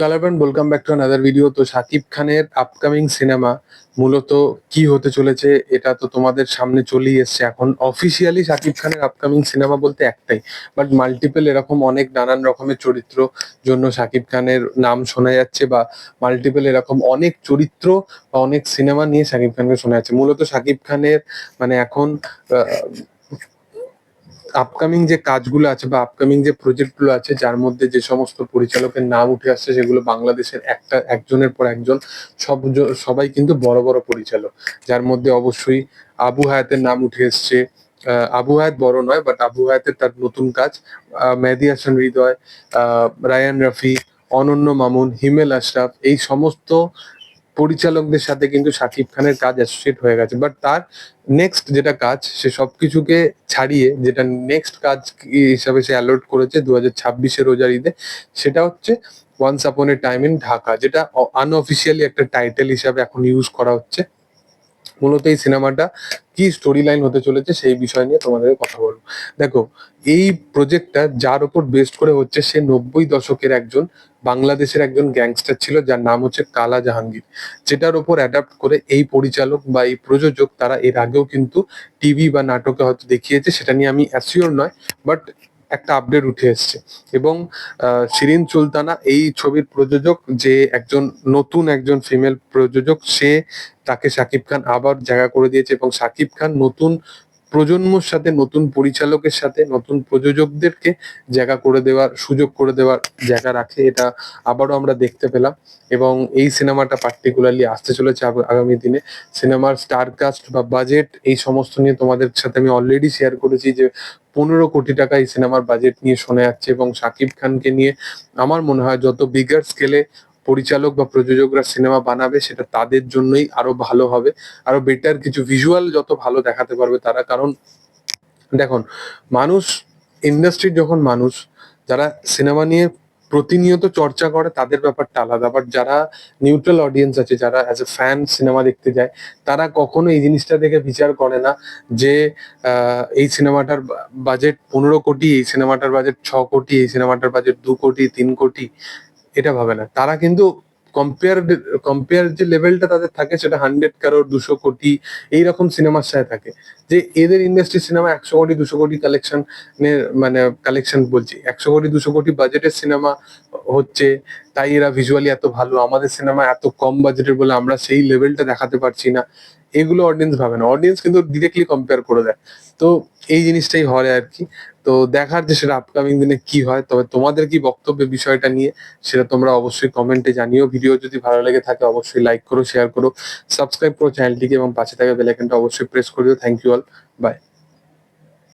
সালাবান welcome back to another video তো শাকিব খানের upcoming cinema মূলত কি হতে চলেছে, এটা তো তোমাদের সামনে চলেই এসছে। এখন অফিসিয়ালি শাকিব খানের আপকামিং সিনেমা বলতে একটাই বাট মাল্টিপল এরকম অনেক নানান রকমের চরিত্র জন্য শাকিব খানের নাম শোনা যাচ্ছে বা মাল্টিপল এরকম অনেক চরিত্র বা অনেক সিনেমা নিয়ে শাকিব খানকে শোনা যাচ্ছে। মূলত শাকিব খানের মানে এখন আপকামিং যে কাজগুলো আছে বা আপকামিং যে প্রজেক্টগুলো আছে, যার মধ্যে যে সমস্ত পরিচালকের নাম উঠে আসছে, সেগুলো বাংলাদেশের একটা, একজনের পর একজন, সব সবাই কিন্তু বড় বড় পরিচালক, যার মধ্যে অবশ্যই আবু হায়াতের নাম উঠে এসছে। আবু হায়াত বড় নয় বাট আবু হায়াতের তার নতুন কাজ মেহেদী হাসান হৃদয় রায়ান রফি, অনন্য মামুন, হিমেল আশরাফ, এই সমস্ত পরিচালকদের সাথে কিন্তু সাকিব খানের কাজ অ্যাসোসিয়েট হয়ে গেছে। বাট তার নেক্সট যেটা কাজ, সে সবকিছুকে ছাড়িয়ে যেটা নেক্সট কাজ হিসাবে সে অ্যালোট করেছে দু হাজার ছাব্বিশে রোজার ঈদে, সেটা হচ্ছে once upon A time in Dhaka, যেটা আনঅফিসিয়ালি একটা টাইটেল হিসাবে এখন ইউজ করা হচ্ছে। মূলত এই সিনেমাটা কি স্টোরি লাইন হতে চলেছে সেই বিষয় নিয়ে তোমাদের কথা বলব। দেখো, এই প্রজেক্টটা যার উপর বেস্ট করে হচ্ছে সে নব্বই দশকের একজন বাংলাদেশের একজন গ্যাংস্টার ছিল, যার নাম হচ্ছে কালা জাহাঙ্গীর। যেটার উপর অ্যাডাপ্ট করে এই পরিচালক বা এই প্রযোজক তারা এর আগেও কিন্তু টিভি বা নাটকে হয়তো দেখিয়েছে, সেটা নিয়ে আমি অ্যাসিওর নয় বাট একটা আপডেট উঠে এসছে। এবং শিরিন সুলতানা এই ছবির প্রযোজক যে একজন নতুন একজন ফিমেল প্রযোজক, সে তাকে সাকিব খান আবার জায়গা করে দিয়েছে এবং সাকিব খান নতুন প্রজন্মর সাথে, নতুন পরিচালকের সাথে, নতুন প্রযোজকদেরকে জায়গা করে দেওয়ার, সুযোগ করে দেওয়ার জায়গা রাখে, এটা আবারও আমরা দেখতে পেলাম। এবং এই সিনেমাটা পার্টিকুলারলি আসতে চলেছে আগামী দিনে। সিনেমার স্টার কাস্ট বা বাজেট এই সমস্ত নিয়ে তোমাদের সাথে আমি অলরেডি শেয়ার করেছি যে, পনেরো কোটি টাকা এই সিনেমার বাজেট নিয়ে শোনা যাচ্ছে এবং শাকিব খানকে নিয়ে আমার মনে হয় যত বিগার স্কেলে পরিচালক বা প্রযোজকরা সিনেমা বানাবে, সেটা তাদের জন্যই আরও ভালো হবে। আরও বেটার কিছু ভিজুয়াল যত ভালো দেখাতে পারবে তারা। কারণ দেখুন, মানুষ ইন্ডাস্ট্রির যখন মানুষ, যারা সিনেমা নিয়ে প্রতিনিয়ত চর্চা করে, তাদের ব্যাপারটা আলাদা। বাট যারা নিউট্রাল অডিয়েন্স আছে, যারা অ্যাজ এ ফ্যান সিনেমা দেখতে যায়, তারা কখনো এই জিনিসটা দেখে বিচার করে না যে এই সিনেমাটার বাজেট পনেরো কোটি, এই সিনেমাটার বাজেট ছ কোটি, এই সিনেমাটার বাজেট দু কোটি, তিন কোটি। এটা ভাবে না। তারা কিন্তু কম্পেয়ার কম্পেয়ার যে লেভেলটা তাদের থাকে সেটা হান্ড্রেড কারোর দুশো কোটি, এইরকম সিনেমার সাথে থাকে। যে এদের ইন্ডাস্ট্রি সিনেমা একশো কোটি, দুশো কোটি কালেকশন মানে কালেকশন বলছি। একশো কোটি, দুশো কোটি বাজেটের সিনেমা হচ্ছে, তাই এরা ভিজুয়ালি এত ভালো, আমাদের সিনেমা এত কম বাজেটের বলে আমরা সেই লেভেলটা দেখাতে পারছি না। এগুলো অডিয়েন্স ভাবে না। অডিয়েন্স কিন্তু ডিরেক্টলি কম্পেয়ার করে দেয়। তো এই জিনিসটাই হয় আর কি। তো দেখার যে সেটা আপকামিং দিনে কি হয়, তবে তোমাদের কি বক্তব্য বিষয়টা নিয়ে, সেটা তোমরা অবশ্যই কমেন্টে জানিও। ভিডিও যদি ভালো লেগে থাকে, অবশ্যই লাইক করো শেয়ার করো সাবস্ক্রাইব করো চ্যানেলটিকে এবং পাশে থাকা বেলাইকনটা অবশ্যই প্রেস করে দিও। Thank you all by